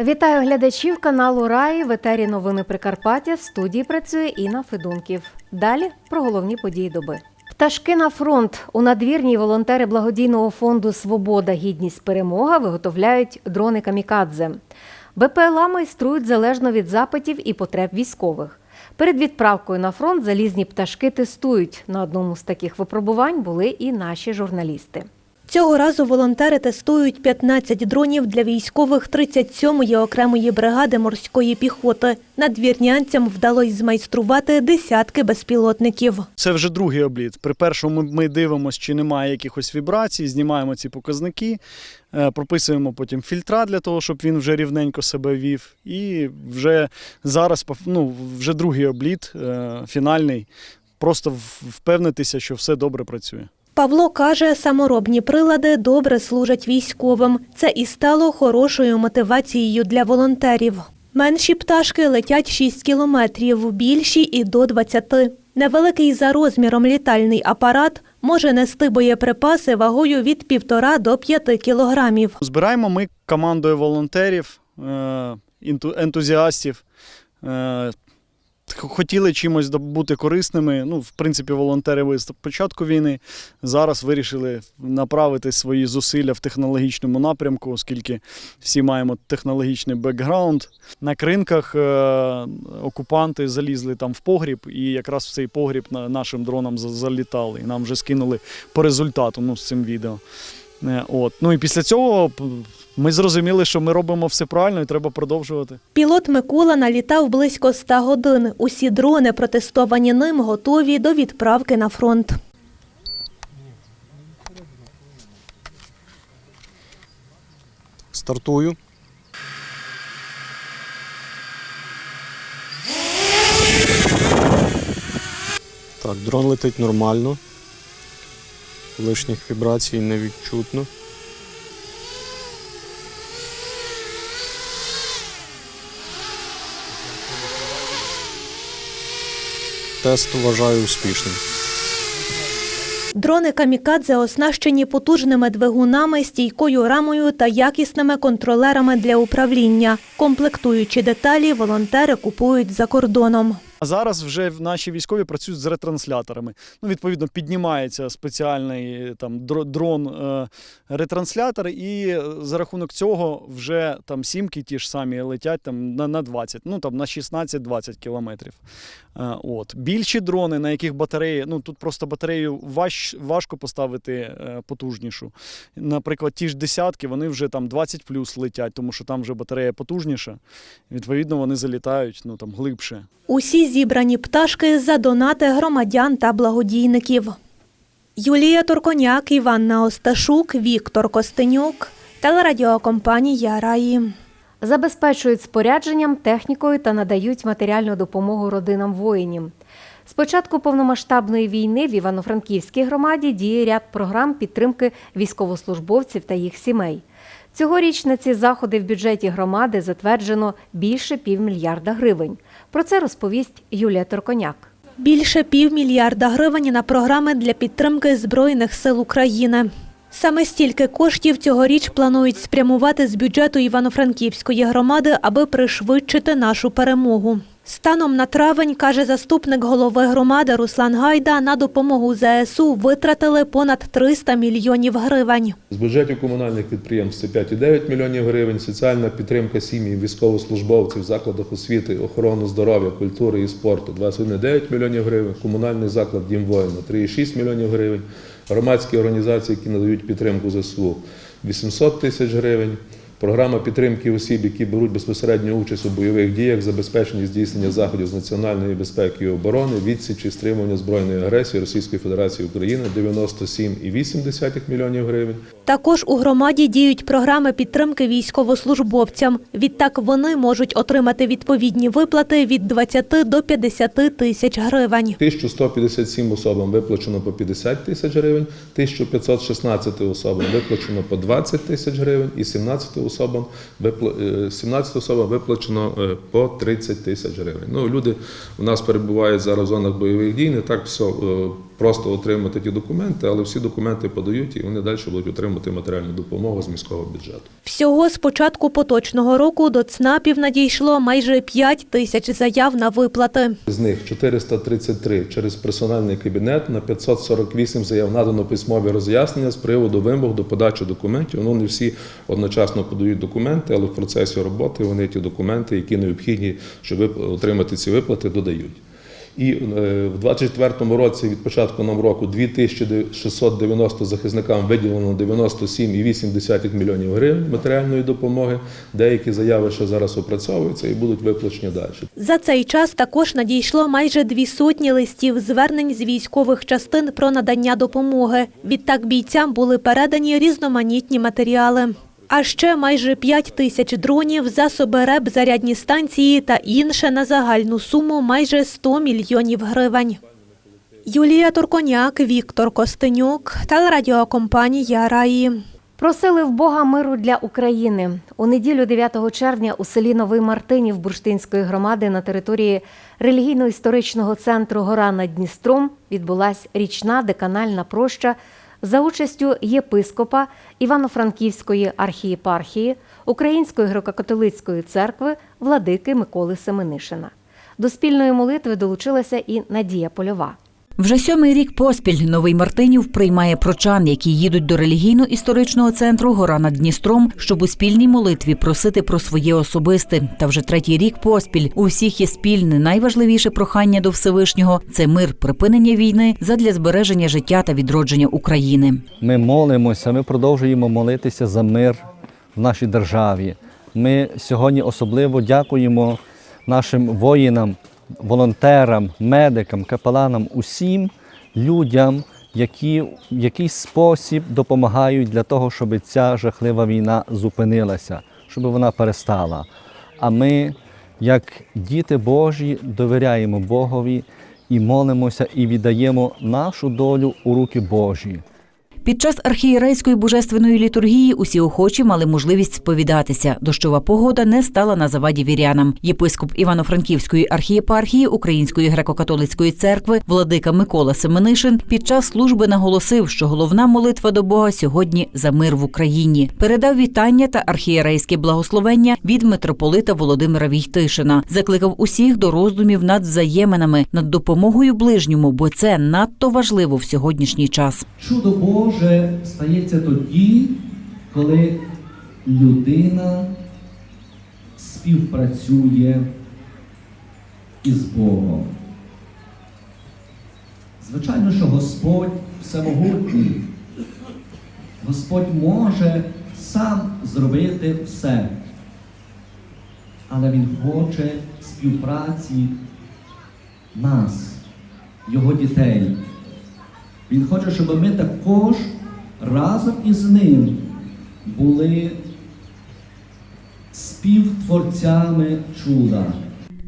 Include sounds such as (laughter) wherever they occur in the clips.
Вітаю глядачів каналу Раї в етері новини Прикарпаття. В студії працює Інна Федунків. Далі про головні події доби. Пташки на фронт у надвірній волонтери благодійного фонду Свобода, гідність, перемога виготовляють дрони камікадзе. БПЛА майструють залежно від запитів і потреб військових. Перед відправкою на фронт залізні пташки тестують. На одному з таких випробувань були і наші журналісти. Цього разу волонтери тестують 15 дронів для військових 37-ї окремої бригади морської піхоти. Надвірнянцям вдалося змайструвати десятки безпілотників. Це вже другий обліт. При першому ми- дивимося, чи немає якихось вібрацій, знімаємо ці показники, е, прописуємо потім фільтра для того, щоб він вже рівненько себе вів. І вже зараз ну, вже другий обліт, е, фінальний. Просто впевнитися, що все добре працює. Павло каже, саморобні прилади добре служать військовим. Це і стало хорошою мотивацією для волонтерів. Менші пташки летять 6 кілометрів, більші і до 20. Невеликий за розміром літальний апарат може нести боєприпаси вагою від 1,5 до 5 кілограмів. Збираємо ми командою волонтерів, е, ентузіастів. Хотіли чимось бути корисними. Ну, в принципі, волонтери ви з початку війни зараз вирішили направити свої зусилля в технологічному напрямку, оскільки всі маємо технологічний бекграунд. На кринках е, окупанти залізли там в погріб, і якраз в цей погріб нашим дронам залітали. І нам вже скинули по результату ну, з цим відео. Е, От. Ну і після цього ми зрозуміли, що ми робимо все правильно і треба продовжувати. Пілот Микола налітав близько 100 годин. Усі дрони, протестовані ним, готові до відправки на фронт. Стартую. Так, дрон летить нормально. Лишніх вібрацій не відчутно. Тест вважаю успішним. Дрони камікадзе оснащені потужними двигунами, стійкою рамою та якісними контролерами для управління. Комплектуючі деталі волонтери купують за кордоном. А зараз вже наші військові працюють з ретрансляторами. Ну, відповідно, піднімається спеціальний там дрон е, і е, за рахунок цього вже там сімки ті ж самі летять там на, на 20, ну там на 16-20 кілометрів. Е, от. Більші дрони, на яких батареї, ну тут просто батарею важ, важко поставити потужнішу. Наприклад, ті ж десятки, вони вже там 20 плюс летять, тому що там вже батарея потужніша. Відповідно, вони залітають ну, там, глибше. Усі зібрані пташки за донати громадян та благодійників. Юлія Турконяк, Іванна Осташук, Віктор Костенюк, телерадіокомпанія Раї. забезпечують спорядженням, технікою та надають матеріальну допомогу родинам воїнів. З початку повномасштабної війни в Івано-Франківській громаді діє ряд програм підтримки військовослужбовців та їх сімей. Цьогоріч на ці заходи в бюджеті громади затверджено більше півмільярда гривень. Про це розповість Юлія Торконяк. Більше півмільярда гривень на програми для підтримки Збройних сил України. Саме стільки коштів цьогоріч планують спрямувати з бюджету Івано-Франківської громади, аби пришвидшити нашу перемогу. Станом на травень, каже заступник голови громади Руслан Гайда, на допомогу ЗСУ витратили понад 300 мільйонів гривень. З бюджетів комунальних підприємств це 5,9 мільйонів гривень, соціальна підтримка сім'ї військовослужбовців закладах освіти, охорони здоров'я, культури і спорту 21,9 мільйонів гривень, комунальний заклад Дім воїна 3,6 мільйонів гривень, громадські організації, які надають підтримку ЗСУ 800 тисяч гривень, Програма підтримки осіб, які беруть безпосередню участь у бойових діях, забезпечення здійснення заходів з національної безпеки і оборони, відсічі стримування збройної агресії Російської Федерації України 97,8 мільйонів гривень. Також у громаді діють програми підтримки військовослужбовцям. Відтак вони можуть отримати відповідні виплати від 20 до 50 тисяч гривень. 1157 особам виплачено по 50 тисяч гривень, 1516 особам виплачено по 20 тисяч гривень і 17 особам, е, 17 особам виплачено е, по 30 тисяч гривень. Ну, люди у нас перебувають зараз в зонах бойових дій, не так все е, просто отримати ті документи, але всі документи подають і вони далі будуть отримати матеріальну допомогу з міського бюджету. Всього з початку поточного року до ЦНАПів надійшло майже 5 тисяч заяв на виплати. З них 433 через персональний кабінет, на 548 заяв надано письмові роз'яснення з приводу вимог до подачі документів. Ну, не всі одночасно подають документи, але в процесі роботи вони ті документи, які необхідні, щоб отримати ці виплати, додають. І е, в 24-му році від початку нам року 2690 захисникам виділено 97,8 мільйонів гривень матеріальної допомоги. Деякі заяви ще зараз опрацьовуються і будуть виплачені далі. За цей час також надійшло майже дві сотні листів звернень з військових частин про надання допомоги. Відтак бійцям були передані різноманітні матеріали. А ще майже 5 тисяч дронів, засоби РЕБ, зарядні станції та інше на загальну суму майже 100 мільйонів гривень. Юлія Турконяк, Віктор Костенюк, телерадіокомпанія Раї. Просили в Бога миру для України. У неділю 9 червня у селі Новий Мартинів Бурштинської громади на території релігійно-історичного центру Гора над Дністром відбулась річна деканальна проща за участю єпископа Івано-Франківської архієпархії Української греко-католицької церкви владики Миколи Семенишина. До спільної молитви долучилася і Надія Польова. Вже сьомий рік поспіль новий Мартинів приймає прочан, які їдуть до релігійно-історичного центру Гора над Дністром, щоб у спільній молитві просити про своє особисте. Та вже третій рік поспіль у всіх є спільне найважливіше прохання до Всевишнього це мир, припинення війни задля збереження життя та відродження України. Ми молимося, ми продовжуємо молитися за мир в нашій державі. Ми сьогодні особливо дякуємо нашим воїнам, волонтерам, медикам, капеланам, усім людям, які в якийсь спосіб допомагають для того, щоб ця жахлива війна зупинилася, щоб вона перестала. А ми, як діти Божі, довіряємо Богові і молимося, і віддаємо нашу долю у руки Божі. Під час архієрейської божественної літургії усі охочі мали можливість сповідатися. Дощова погода не стала на заваді вірянам. Єпископ Івано-Франківської архієпархії Української греко-католицької церкви владика Микола Семенишин під час служби наголосив, що головна молитва до Бога сьогодні за мир в Україні. Передав вітання та архієрейське благословення від митрополита Володимира Війтишина. Закликав усіх до роздумів над взаєминами, над допомогою ближньому, бо це надто важливо в сьогоднішній час. Чудо Боже стається тоді, коли людина співпрацює із Богом. Звичайно, що Господь всемогутній. Господь може сам зробити все. Але Він хоче співпраці нас, Його дітей. Він хоче, щоб ми також разом із ним були співтворцями чуда.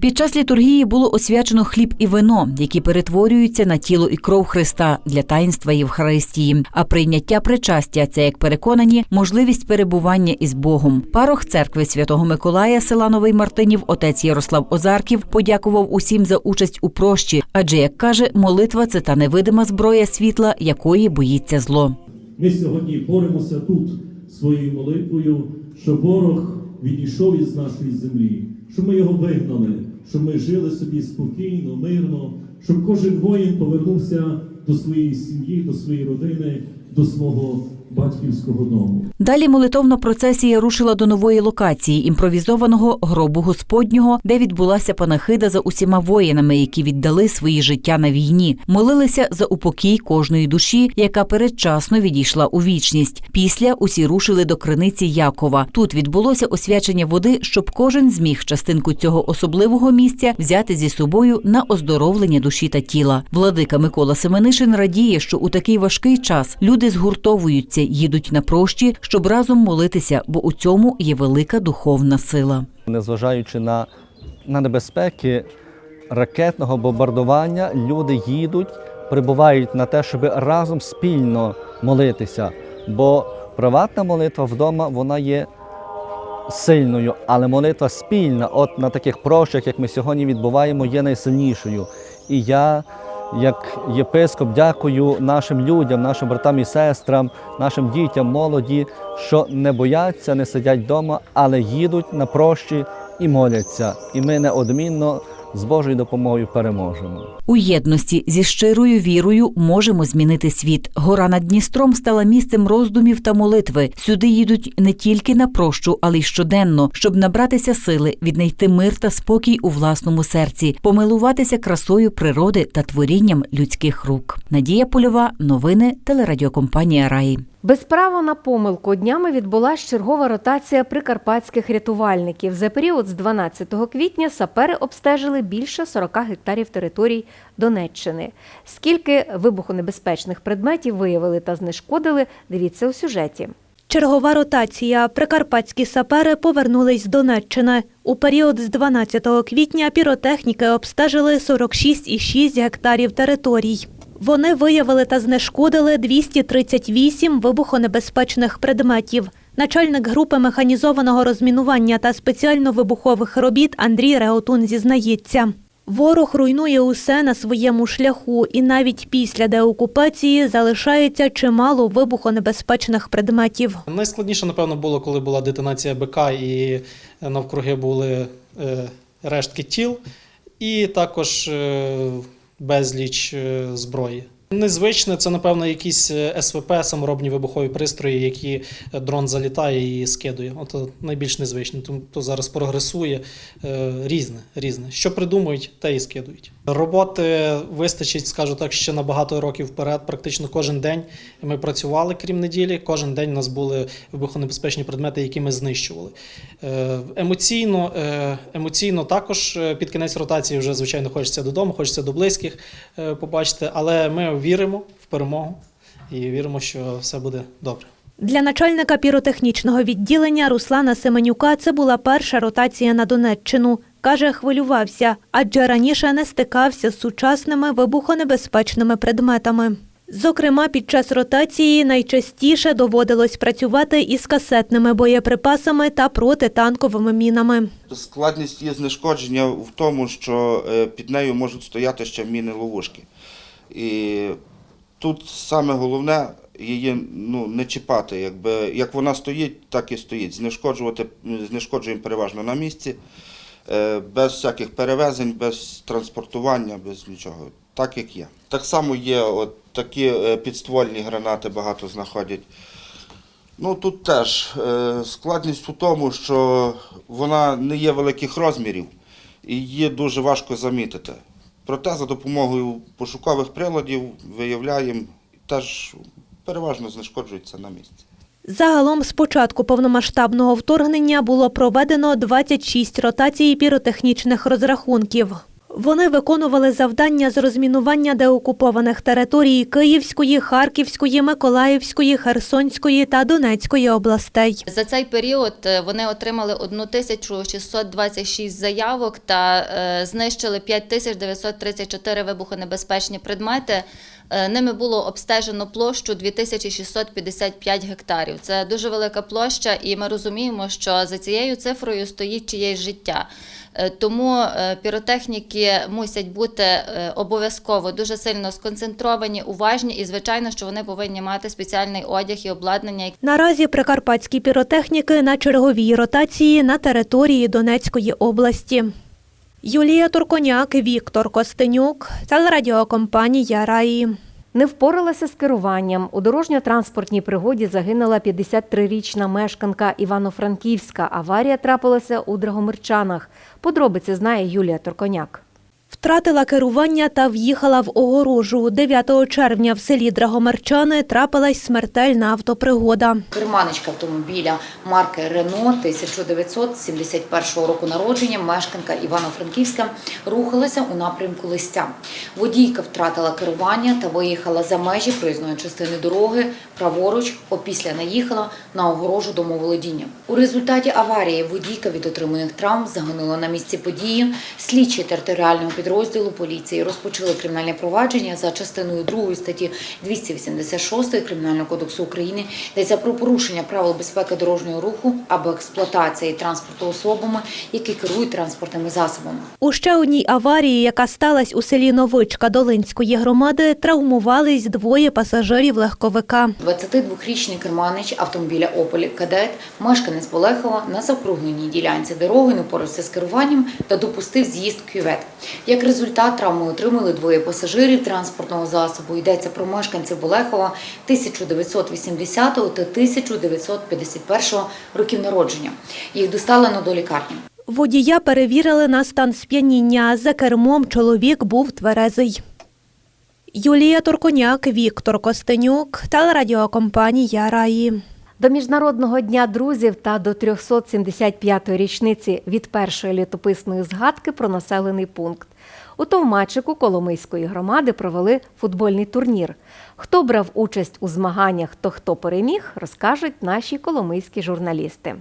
Під час літургії було освячено хліб і вино, які перетворюються на тіло і кров Христа для таїнства Євхаристії. А прийняття причастя це, як переконані, можливість перебування із Богом. Парох церкви святого Миколая села Новий Мартинів, отець Ярослав Озарків, подякував усім за участь у прощі. Адже, як каже, молитва це та невидима зброя світла, якої боїться зло. Ми сьогодні боремося тут своєю молитвою, щоб ворог відійшов із нашої землі, щоб ми його вигнали, щоб ми жили собі спокійно, мирно, щоб кожен воїн повернувся до своєї сім'ї, до своєї родини, до свого батьківського дому. Далі молитовна процесія рушила до нової локації імпровізованого гробу Господнього, де відбулася панахида за усіма воїнами, які віддали свої життя на війні. Молилися за упокій кожної душі, яка передчасно відійшла у вічність. Після усі рушили до криниці Якова. Тут відбулося освячення води, щоб кожен зміг частинку цього особливого місця взяти зі собою на оздоровлення душі та тіла. Владика Микола Семенишин радіє, що у такий важкий час люди згуртовуються, їдуть на прощі, щоб разом молитися, бо у цьому є велика духовна сила. Незважаючи на, на небезпеки ракетного бомбардування, люди їдуть, прибувають на те, щоб разом спільно молитися. Бо приватна молитва вдома вона є сильною, але молитва спільна, от на таких прощах, як ми сьогодні відбуваємо, є найсильнішою. І я, як єпископ, дякую нашим людям, нашим братам і сестрам, нашим дітям, молоді, що не бояться, не сидять вдома, але їдуть на прощі і моляться. І ми неодмінно з Божою допомогою переможемо. У єдності зі щирою вірою можемо змінити світ. Гора над Дністром стала місцем роздумів та молитви. Сюди їдуть не тільки на прощу, але й щоденно, щоб набратися сили, віднайти мир та спокій у власному серці, помилуватися красою природи та творінням людських рук. Надія Польова, новини телерадіокомпанія Раї. Без права на помилку днями відбулася чергова ротація прикарпатських рятувальників. За період з 12 квітня сапери обстежили більше 40 гектарів територій Донеччини. Скільки вибухонебезпечних предметів виявили та знешкодили, дивіться у сюжеті. Чергова ротація. Прикарпатські сапери повернулись з Донеччини. У період з 12 квітня піротехніки обстежили 46,6 гектарів територій. Вони виявили та знешкодили 238 вибухонебезпечних предметів. Начальник групи механізованого розмінування та спеціально-вибухових робіт Андрій Реотун зізнається. Ворог руйнує усе на своєму шляху, і навіть після деокупації залишається чимало вибухонебезпечних предметів. Найскладніше, напевно, було, коли була детонація БК і навкруги були е, рештки тіл, і також е, безліч е, зброї. Незвичне це, напевно, якісь е, СВП, саморобні вибухові пристрої, які е, дрон залітає і скидує. От найбільш незвичне. Тому то зараз прогресує різне, різне. Що придумують, те і скидують. Роботи вистачить, скажу так, ще на багато років вперед. Практично кожен день ми працювали, крім неділі. Кожен день у нас були вибухонебезпечні предмети, які ми знищували. Е, Емоційно, е, емоційно також е, під кінець ротації вже звичайно хочеться додому, хочеться до близьких побачити, але ми віримо в перемогу і віримо, що все буде добре. Для начальника піротехнічного відділення Руслана Семенюка це була перша ротація на Донеччину. Каже, хвилювався, адже раніше не стикався з сучасними вибухонебезпечними предметами. Зокрема, під час ротації найчастіше доводилось працювати із касетними боєприпасами та протитанковими мінами. Складність її знешкодження в тому, що е, під нею можуть стояти ще міни ловушки. І тут саме головне її ну, не чіпати. Якби, як вона стоїть, так і стоїть. Знешкоджувати, знешкоджуємо переважно на місці, без всяких перевезень, без транспортування, без нічого. Так як є. Так само є от такі е, підствольні гранати багато знаходять. Ну тут теж е, складність у тому, що вона не є великих розмірів і її дуже важко замітити. Проте за допомогою пошукових приладів виявляємо, теж переважно знешкоджується на місці. Загалом з початку повномасштабного вторгнення було проведено 26 ротацій піротехнічних розрахунків. Вони виконували завдання з розмінування деокупованих територій Київської, Харківської, Миколаївської, Херсонської та Донецької областей. За цей період е, вони отримали 1626 заявок та е, знищили 5934 вибухонебезпечні предмети. Е, Ними було обстежено площу 2655 гектарів. Це дуже велика площа, і ми розуміємо, що за цією цифрою стоїть чиєсь життя. Е, Тому е, піротехніки мусять бути обов'язково дуже сильно сконцентровані, уважні, і звичайно, що вони повинні мати спеціальний одяг і обладнання, Наразі прикарпатські піротехніки на черговій ротації на території Донецької області. Юлія Турконяк, Віктор Костенюк, телерадіокомпанія Раї. Не впоралася з керуванням. У дорожньо-транспортній пригоді загинула 53-річна мешканка Івано-Франківська. Аварія трапилася у Драгомирчанах. Подробиці знає Юлія Торконяк. Втратила керування та в'їхала в огорожу. 9 червня в селі Драгомерчани трапилась смертельна автопригода. Керманичка автомобіля марки Рено 1971 року народження, мешканка Івано-Франківська, рухалася у напрямку листя. Водійка втратила керування та виїхала за межі проїзної частини дороги, праворуч, опісля наїхала на огорожу домоволодіння. У результаті аварії водійка від отриманих травм загинула на місці події. Слідчі територіального підрозділу поліції розпочали кримінальне провадження за частиною 2 статті 286 Кримінального кодексу України, йдеться про порушення правил безпеки дорожнього руху або експлуатації транспорту особами, які керують транспортними засобами. У ще одній аварії, яка сталася у селі Новичка Долинської громади, травмувались двоє пасажирів легковика. 22-річний керманич автомобіля Опель Кадет, мешканець Болехова на закругленій ділянці дороги не впорався з керуванням та допустив з'їзд кювет. Як результат, травми отримали двоє пасажирів транспортного засобу. Йдеться про мешканців Болехова 1980 та 1951 років народження. Їх доставлено до лікарні. Водія перевірили на стан сп'яніння. За кермом чоловік був тверезий. Юлія Турконяк, Віктор Костенюк, телерадіокомпанія Раї. До Міжнародного дня друзів та до 375-ї річниці від першої літописної згадки про населений пункт. У Товмачику Коломийської громади провели футбольний турнір. Хто брав участь у змаганнях, то хто переміг, розкажуть наші коломийські журналісти.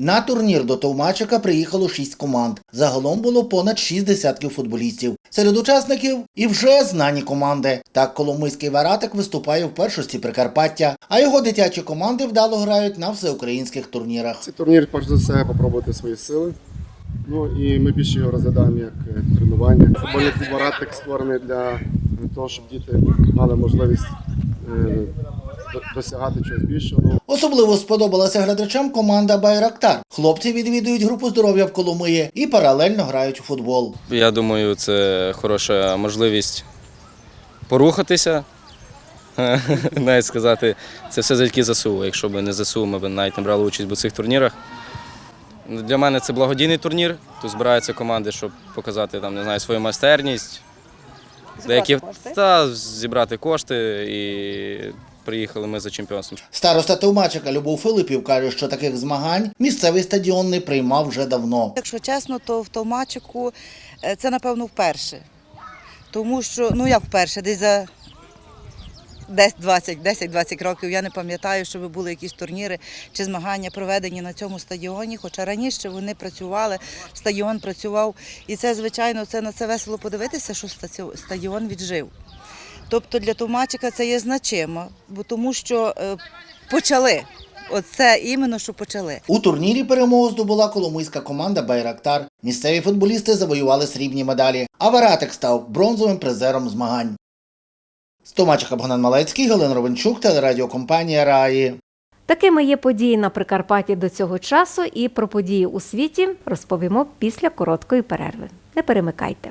На турнір до Товмачика приїхало шість команд. Загалом було понад шість десятків футболістів. Серед учасників і вже знані команди. Так Коломийський Варатик виступає в першості Прикарпаття, а його дитячі команди вдало грають на всеукраїнських турнірах. Цей турнір, перш за все, попробувати свої сили. Ну і ми більше його розглядаємо як е, тренування. Футбольний «Варатик» створений для того, щоб діти мали можливість е, досягати чогось більшого. Ну, Особливо сподобалася глядачам команда Байрактар. Хлопці відвідують групу здоров'я в Коломиї і паралельно грають у футбол. Я думаю, це хороша можливість порухатися. (laughs) Навіть сказати, це все завдяки ЗСУ. Якщо б не ЗСУ, ми б навіть не брали участь у цих турнірах. Для мене це благодійний турнір. Тут збираються команди, щоб показати там, не знаю, свою майстерність. Деякі та зібрати кошти і приїхали ми за чемпіонством. Староста Товмачика Любов Филипів каже, що таких змагань місцевий стадіон не приймав вже давно. Якщо чесно, то в Товмачику е, це напевно вперше. Тому що, ну як вперше, десь за 10-20 10-20 років я не пам'ятаю, щоб були якісь турніри чи змагання проведені на цьому стадіоні. Хоча раніше вони працювали, стадіон працював. І це, звичайно, це на це весело подивитися, що стадіон віджив. Тобто для Товмачика це є значимо, бо тому що е, почали. Оце іменно, що почали. У турнірі перемогу здобула коломийська команда Байрактар. Місцеві футболісти завоювали срібні медалі, а Варатик став бронзовим призером змагань. З Томачика Богдан Малецький, Галина Ровенчук, телерадіокомпанія Раї. Такими є події на Прикарпатті до цього часу, і про події у світі розповімо після короткої перерви. Не перемикайте.